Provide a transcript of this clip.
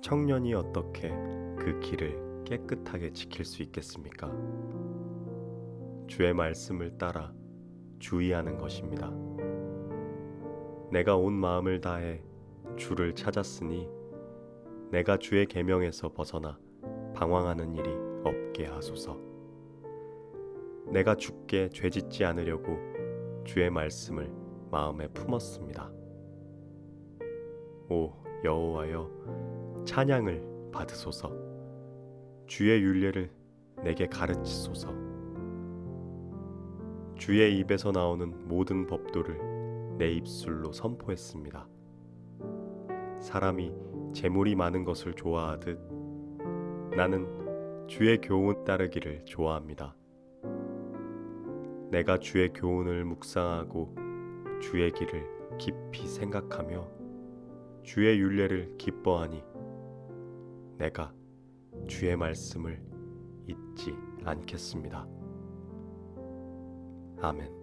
청년이 어떻게 그 길을 깨끗하게 지킬 수 있겠습니까? 주의 말씀을 따라 주의하는 것입니다. 내가 온 마음을 다해 주를 찾았으니 내가 주의 계명에서 벗어나 방황하는 일이 없게 하소서. 내가 주께 죄짓지 않으려고 주의 말씀을 마음에 품었습니다. 오 여호와여 찬양을 받으소서. 주의 윤례를 내게 가르치소서. 주의 입에서 나오는 모든 법도를 내 입술로 선포했습니다. 사람이 재물이 많은 것을 좋아하듯 나는 주의 교훈 따르기를 좋아합니다. 내가 주의 교훈을 묵상하고 주의 길을 깊이 생각하며 주의 윤례를 기뻐하니 내가 주의 말씀을 잊지 않겠습니다. 아멘.